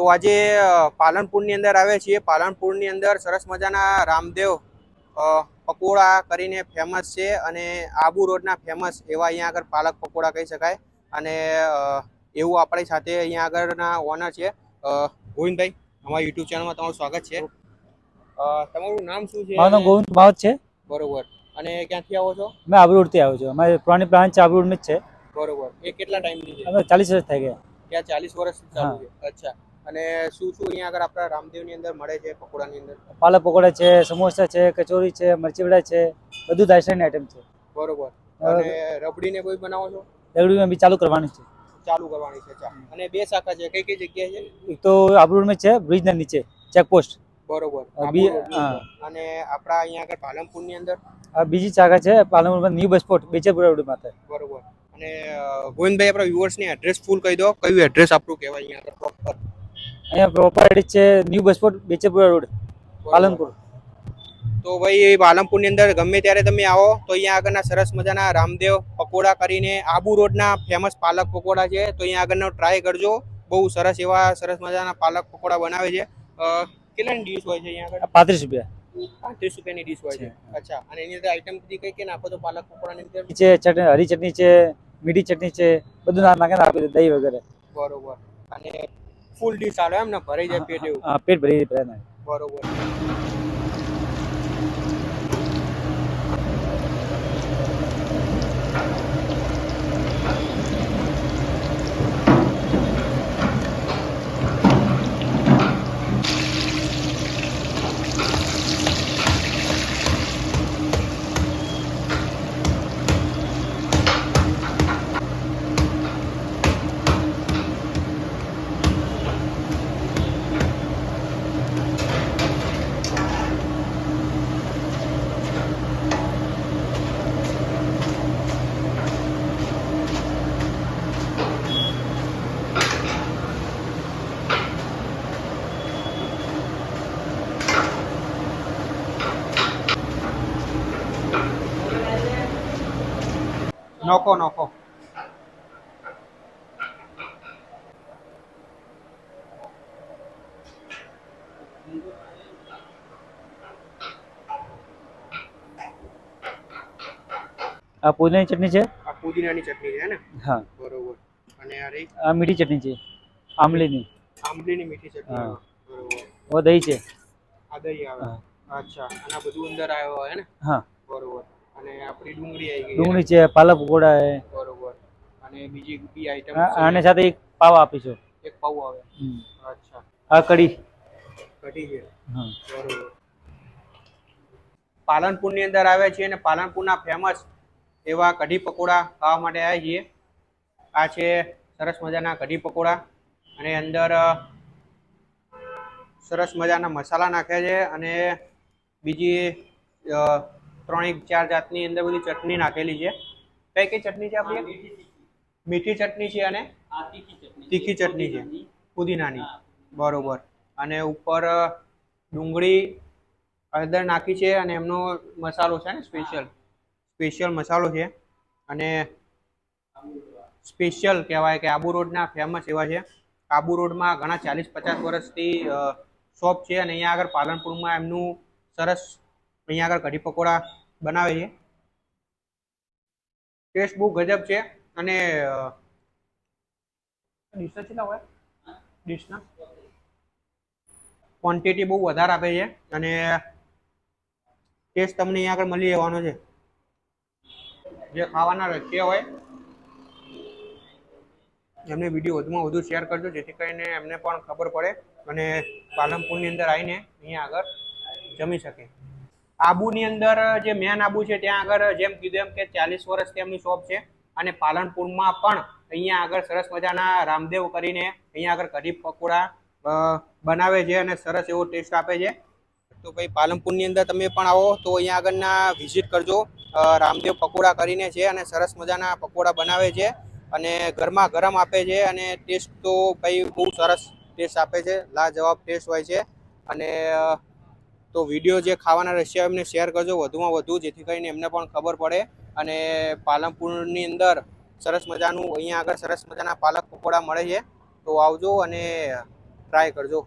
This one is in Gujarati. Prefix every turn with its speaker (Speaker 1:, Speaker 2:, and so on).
Speaker 1: તો આજે પાલનપુરની અંદર આવે છીએ. પાલનપુરની અંદર સરસ મજાના રામદેવ પકોડા કરીને ફેમસ છે અને આબુ રોડના ફેમસ એવા અહીંયા આગળ પાલક પકોડા કહી શકાય. અને એવું આપણી સાથે અહીંયા આગળના ઓનર છે ગોવિંદભાઈ. અમારા યુટ્યુબ ચેનલમાં તમારું સ્વાગત છે. તમારું નામ શું છે?
Speaker 2: મારું ગોવિંદ બાવત છે.
Speaker 1: બરોબર. અને ક્યાંથી આવો છો?
Speaker 2: મેં આબરોડથી આવ્યો છું. અમારી પુરાણી બ્રાન્ચ આબરોડમાં જ છે.
Speaker 1: બરોબર. એ કેટલા ટાઈમ છે?
Speaker 2: અમે ચાલીસ વર્ષ થઈ ગયા.
Speaker 1: ત્યાં ચાલીસ વર્ષ ચાલુ છે? અચ્છા. અને શું શું અહીંયા આગળ આપણા રામદેવની અંદર મળે છે પકોડાની અંદર?
Speaker 2: પાલક પકોડા છે સમોસા છે કચોરી છે મરચી વડા છે બધું દાયસાની આઈટમ છે.
Speaker 1: બરોબર. અને રબડીને કોઈ બનાવો છો?
Speaker 2: રેવડીમાં બી ચાલુ કરવાની છે.
Speaker 1: ચાલુ કરવાની છે ચા અને બે શાખા છે કઈ કઈ જગ્યાએ છે?
Speaker 2: એક તો આબરૂડમાં છે બ્રિજના નીચે ચેકપોસ્ટ.
Speaker 1: બરોબર.
Speaker 2: બી-.
Speaker 1: અને આપણા અહીંયા આગળ પાલનપુરની અંદર?
Speaker 2: બીજી શાખા છે પાલનપુરમાં ન્યૂ બસ સ્પોટ રોડ માથે.
Speaker 1: બરોબર. અને ગોવિંદભાઈ આપણા વ્યુઅર્સને એડ્રેસ ફૂલ કહી દો. કયું એડ્રેસ આપણું કહેવાય અહીંયા આગળ પ્રોપર
Speaker 2: અહીંયા પ્રોપર્ટી છે new busport Bechepura road Palanpur.
Speaker 1: તો ભાઈ પાલનપુરની અંદર ગમે ત્યારે તમે આવો તો અહીંયા આગળના સરસ મજાના રામદેવ પકોડા કરીને આબુ રોડના ફેમસ પાલક પકોડા છે તો અહીંયા આગળનો ટ્રાય કરજો. બહુ સરસ એવા સરસ મજાના પાલક પકોડા બનાવે છે. કેટલાની ડીશ હોય છે અહીંયા આગળ?
Speaker 2: પાંત્રીસ રૂપિયા.
Speaker 1: પાંત્રીસ રૂપિયાની ડીશ હોય છે. અચ્છા અને એની અંદર આઈટમ બધી કઈ કઈ નાખો તો પાલક પકોડાની અંદર?
Speaker 2: છે ચટણી હરી ચટણી છે મીઠી ચટણી છે બધું નાખીને આપી દહીં વગેરે.
Speaker 1: બરોબર. અને ફૂલ ડીશ આવે એમ ને? ભરાઈ જાય પેટ એવું.
Speaker 2: પેટ ભરી જાય
Speaker 1: બરોબર. નોખો નોખો.
Speaker 2: આ પુદીનાની ચટણી છે?
Speaker 1: આ પુદીનાની ચટણી છે ને?
Speaker 2: હા.
Speaker 1: બરોબર. અને આ રહી?
Speaker 2: આ મીઠી ચટણી છે આમલીની
Speaker 1: આંબલીની મીઠી ચટણી બરોબર.
Speaker 2: ઓ દહીં છે.
Speaker 1: આ દહીં આવે. અચ્છા. અને આ બધું અંદર આવ્યો હોય ને?
Speaker 2: હા.
Speaker 1: બરોબર. અને આપણી ડુંગળી આવી ગઈ
Speaker 2: ડુંગળી છે પાલક પકોડા છે.
Speaker 1: બરોબર. અને બીજી બી આઈટમ
Speaker 2: આને સાથે એક પાવ આપીશું.
Speaker 1: એક પાઉ આવે. અચ્છા.
Speaker 2: આ કઢી.
Speaker 1: કઢી છે.
Speaker 2: હા.
Speaker 1: બરોબર. પાલનપુરની અંદર આવે છે અને પાલનપુરના ફેમસ એવા કઢી પકોડા ખાવા માટે આવ્યા છીએ. આ છે સરસ મજાના કઢી પકોડા. અને અંદર સરસ મજાના મસાલા નાખ્યા છે અને બીજી ત્રણેક ચાર જાતની અંદર બધી ચટણી નાખેલી છે. કઈ કઈ ચટણી છે આપણી? મીઠી ચટણી છે અને તીખી ચટણી છે. પુદીનાની. બરોબર. અને ઉપર ડુંગળી, હળદર નાખી છે અને એમનો મસાલો છે ને સ્પેશિયલ. સ્પેશિયલ મસાલો છે. અને સ્પેશિયલ કહેવાય કે આબુ રોડના ફેમસ એવા છે. આબુ રોડમાં ઘણા ચાલીસ પચાસ વર્ષથી શોપ છે અને અહીંયા આગળ પાલનપુરમાં એમનું સરસ, અહીંયા આગળ કઢી પકોડા બનાવે છે. ટેસ્ટ બહુ ગજબ છે અને ડીશના કેટલા હોય? ડીશના ક્વોન્ટિટી બહુ વધારે આપે છે અને ટેસ્ટ તમને અહીંયા આગળ મળી જવાનો છે. જે ખાવાના રખિયા હોય, એમને વીડિયો વધુમાં વધુ શેર કરજો, જેથી કરીને એમને પણ ખબર પડે અને પાલનપુરની અંદર આવીને અહીંયા આગળ જમી શકે. આબુની અંદર જે મેન આબુ છે, ત્યાં આગળ જેમ કીધું એમ કે ચાલીસ વર્ષ એમની શોપ છે. અને પાલનપુરમાં પણ અહીંયા આગળ સરસ મજાના રામદેવ કરીને અહીંયા આગળ કઢી પકોડા બનાવે છે અને સરસ એવો ટેસ્ટ આપે છે. તો ભાઈ, પાલનપુરની અંદર તમે પણ આવો તો અહીંયા આગળના વિઝિટ કરજો. રામદેવ પકોડા કરીને છે અને સરસ મજાના પકોડા બનાવે છે અને ઘરમાં ગરમ આપે છે અને ટેસ્ટ તો ભાઈ બહુ સરસ ટેસ્ટ આપે છે. લાજવાબ ટેસ્ટ હોય છે. અને તો વીડિયો જે ખાવાના રહેશે એમને શેર કરજો વધુમાં વધુ, જેથી કરીને એમને પણ ખબર પડે. અને પાલનપુરની અંદર સરસ મજાનું, અહીંયા આગળ સરસ મજાના પાલક પકોડા મળે છે. તો આવજો અને ટ્રાય કરજો.